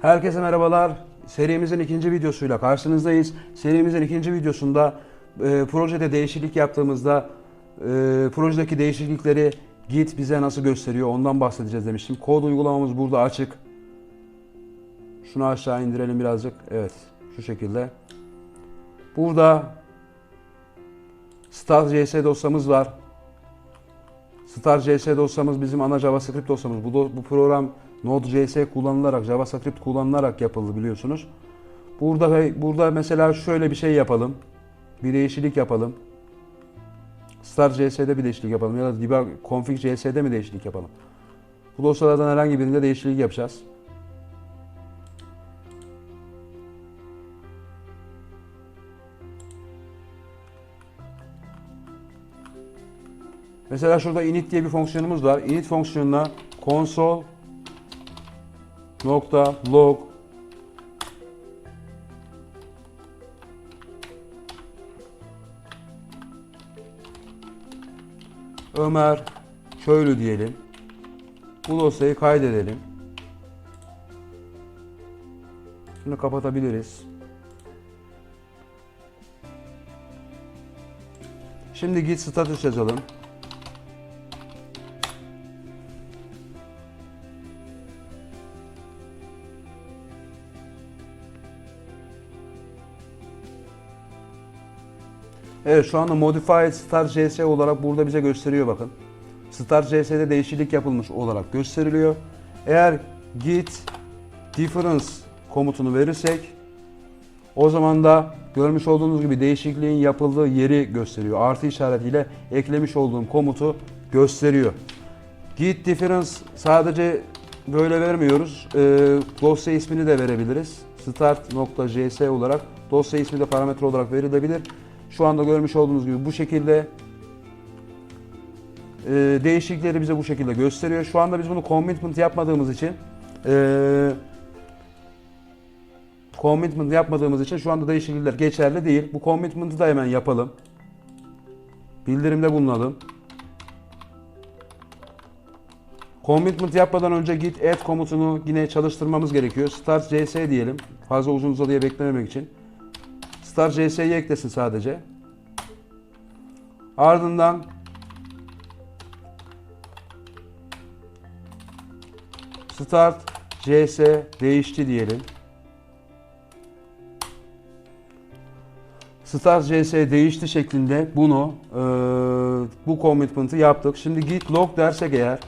Herkese merhabalar. Serimizin ikinci videosuyla karşınızdayız. Serimizin ikinci videosunda e, projede değişiklik yaptığımızda e, projedeki değişiklikleri Git bize nasıl gösteriyor ondan bahsedeceğiz demiştim. Kod uygulamamız burada açık. Şunu aşağı indirelim birazcık. Evet şu şekilde. Burada Start.js dosyamız var. Start.js dosyamız bizim ana JavaScript dosyamız. Bu, do- bu program Node.js kullanılarak, JavaScript kullanılarak yapıldı biliyorsunuz. Burada burada mesela şöyle bir şey yapalım. Bir değişiklik yapalım. Start.js'de bir değişiklik yapalım ya da debug config.js'de mi değişiklik yapalım? Bu dosyalardan herhangi birinde değişiklik yapacağız. Mesela şurada init diye bir fonksiyonumuz var. Init fonksiyonuna console nokta log Ömer Köylü diyelim. Bu dosyayı kaydedelim. Şunu kapatabiliriz. Şimdi git status yazalım. Evet şu anda Modified Start JS olarak burada bize gösteriyor bakın. Start JS'de değişiklik yapılmış olarak gösteriliyor. Eğer git difference komutunu verirsek o zaman da görmüş olduğunuz gibi değişikliğin yapıldığı yeri gösteriyor. Artı işaretiyle eklemiş olduğum komutu gösteriyor. Git difference sadece böyle vermiyoruz. Ee, dosya ismini de verebiliriz. Start.js olarak dosya ismi de parametre olarak verilebilir. Şu anda görmüş olduğunuz gibi bu şekilde e, değişiklikleri bize bu şekilde gösteriyor. Şu anda biz bunu commitment yapmadığımız için e, commitment yapmadığımız için şu anda değişiklikler geçerli değil. Bu commitment'ı da hemen yapalım. Bildirimde bulunalım. Commitment yapmadan önce git add komutunu yine çalıştırmamız gerekiyor. Start cs diyelim. Fazla uzun uzadıya beklememek için. Start CS'yi eklesin sadece. Ardından Start CS değişti diyelim. Start CS değişti şeklinde bunu eee, bu commitment'ı yaptık. Şimdi git log dersek eğer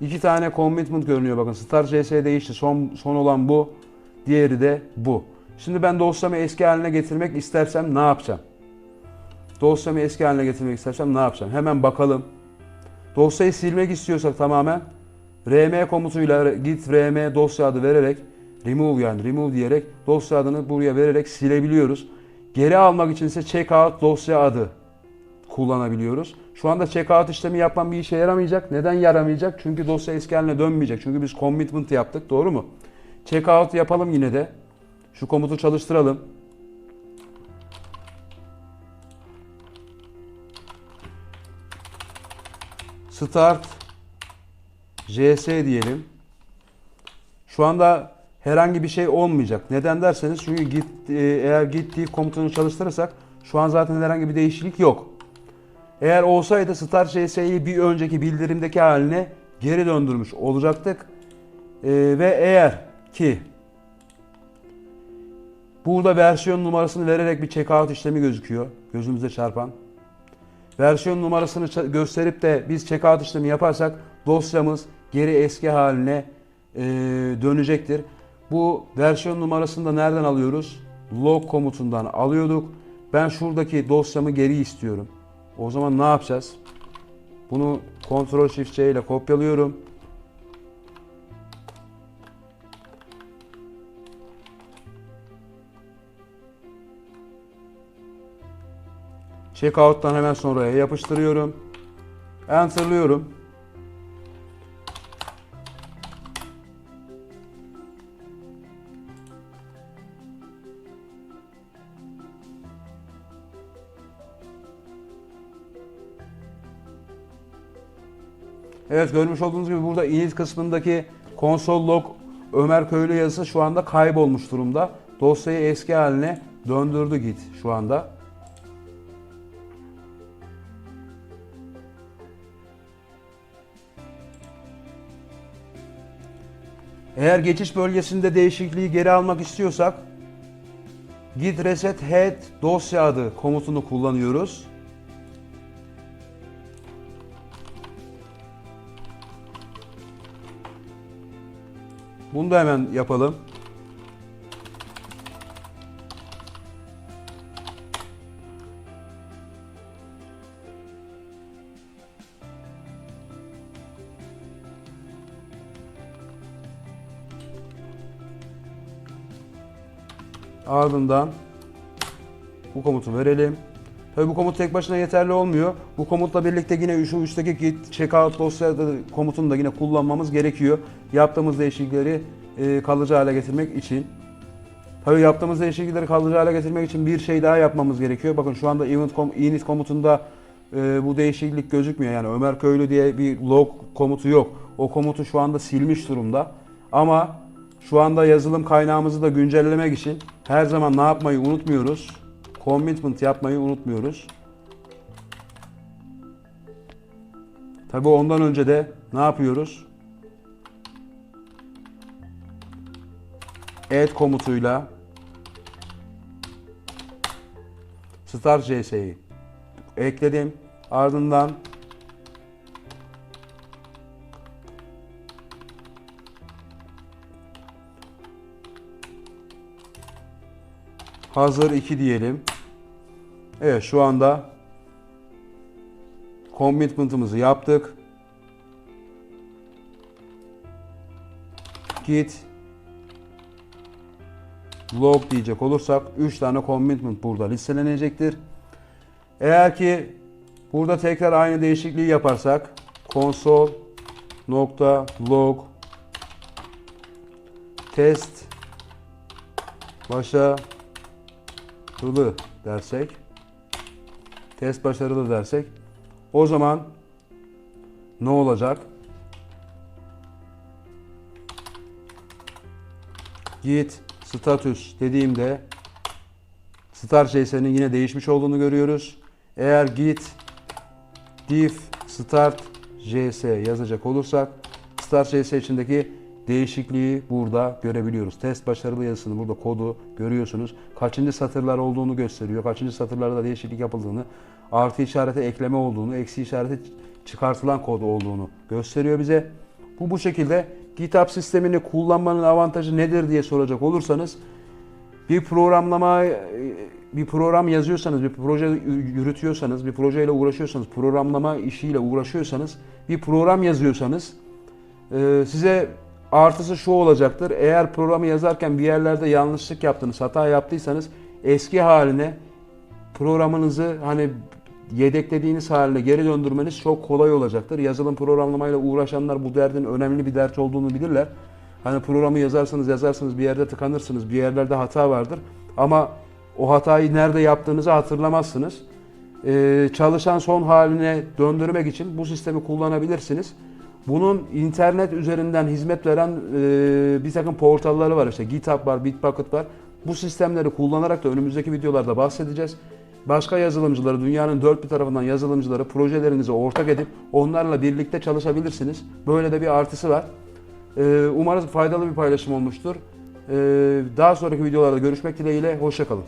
iki tane commitment görünüyor bakın. Start CS değişti. Son son olan bu. Diğeri de bu. Şimdi ben dosyamı eski haline getirmek istersem ne yapacağım? Dosyamı eski haline getirmek istersem ne yapacağım? Hemen bakalım. Dosyayı silmek istiyorsak tamamen rm komutuyla git rm dosya adı vererek remove yani remove diyerek dosya adını buraya vererek silebiliyoruz. Geri almak için ise checkout dosya adı kullanabiliyoruz. Şu anda checkout işlemi yapmam bir işe yaramayacak. Neden yaramayacak? Çünkü dosya eski haline dönmeyecek. Çünkü biz commitment yaptık. Doğru mu? Checkout yapalım yine de. Şu komutu çalıştıralım. Start JS diyelim. Şu anda herhangi bir şey olmayacak. Neden derseniz çünkü git e, eğer git diye komutunu çalıştırırsak şu an zaten herhangi bir değişiklik yok. Eğer olsaydı Start JS'yi bir önceki bildirimdeki haline geri döndürmüş olacaktık. E, ve eğer ki Burada versiyon numarasını vererek bir checkout işlemi gözüküyor. Gözümüze çarpan. Versiyon numarasını gösterip de biz checkout işlemi yaparsak dosyamız geri eski haline e, dönecektir. Bu versiyon numarasını da nereden alıyoruz? Log komutundan alıyorduk. Ben şuradaki dosyamı geri istiyorum. O zaman ne yapacağız? Bunu Ctrl Shift C ile kopyalıyorum. Checkout'tan hemen sonraya yapıştırıyorum. Enter'lıyorum. Evet görmüş olduğunuz gibi burada init kısmındaki console log Ömer Köylü yazısı şu anda kaybolmuş durumda. Dosyayı eski haline döndürdü Git şu anda. Eğer geçiş bölgesinde değişikliği geri almak istiyorsak git reset head dosya adı komutunu kullanıyoruz. Bunu da hemen yapalım. Ardından bu komutu verelim. Tabii bu komut tek başına yeterli olmuyor. Bu komutla birlikte yine şu üstteki git checkout dosya komutunu da yine kullanmamız gerekiyor. Yaptığımız değişiklikleri e, kalıcı hale getirmek için. Tabii yaptığımız değişiklikleri kalıcı hale getirmek için bir şey daha yapmamız gerekiyor. Bakın şu anda event kom, init komutunda e, bu değişiklik gözükmüyor. Yani Ömer Köylü diye bir log komutu yok. O komutu şu anda silmiş durumda. Ama şu anda yazılım kaynağımızı da güncellemek için her zaman ne yapmayı unutmuyoruz? Commitment yapmayı unutmuyoruz. Tabii ondan önce de ne yapıyoruz? add komutuyla start cs'yi ekledim. Ardından hazır 2 diyelim. Evet şu anda commitment'ımızı yaptık. Git log diyecek olursak 3 tane commitment burada listelenecektir. Eğer ki burada tekrar aynı değişikliği yaparsak console nokta log test başarılı dersek test başarılı dersek o zaman ne olacak? Git status dediğimde start JS'nin yine değişmiş olduğunu görüyoruz. Eğer git diff start js yazacak olursak start js içindeki değişikliği burada görebiliyoruz. Test başarılı yazısını burada kodu görüyorsunuz. Kaçıncı satırlar olduğunu gösteriyor. Kaçıncı satırlarda değişiklik yapıldığını, artı işareti ekleme olduğunu, eksi işareti çıkartılan kod olduğunu gösteriyor bize. Bu bu şekilde GitHub sistemini kullanmanın avantajı nedir diye soracak olursanız bir programlama bir program yazıyorsanız, bir proje yürütüyorsanız, bir projeyle uğraşıyorsanız, programlama işiyle uğraşıyorsanız, bir program yazıyorsanız e, size artısı şu olacaktır. Eğer programı yazarken bir yerlerde yanlışlık yaptınız, hata yaptıysanız eski haline programınızı hani yedeklediğiniz haline geri döndürmeniz çok kolay olacaktır. Yazılım programlamayla uğraşanlar bu derdin önemli bir dert olduğunu bilirler. Hani programı yazarsanız yazarsınız bir yerde tıkanırsınız, bir yerlerde hata vardır. Ama o hatayı nerede yaptığınızı hatırlamazsınız. Ee, çalışan son haline döndürmek için bu sistemi kullanabilirsiniz. Bunun internet üzerinden hizmet veren e, bir takım portalları var işte GitHub var, Bitbucket var. Bu sistemleri kullanarak da önümüzdeki videolarda bahsedeceğiz. Başka yazılımcıları, dünyanın dört bir tarafından yazılımcıları projelerinize ortak edip onlarla birlikte çalışabilirsiniz. Böyle de bir artısı var. Ee, umarız faydalı bir paylaşım olmuştur. Ee, daha sonraki videolarda görüşmek dileğiyle, hoşçakalın.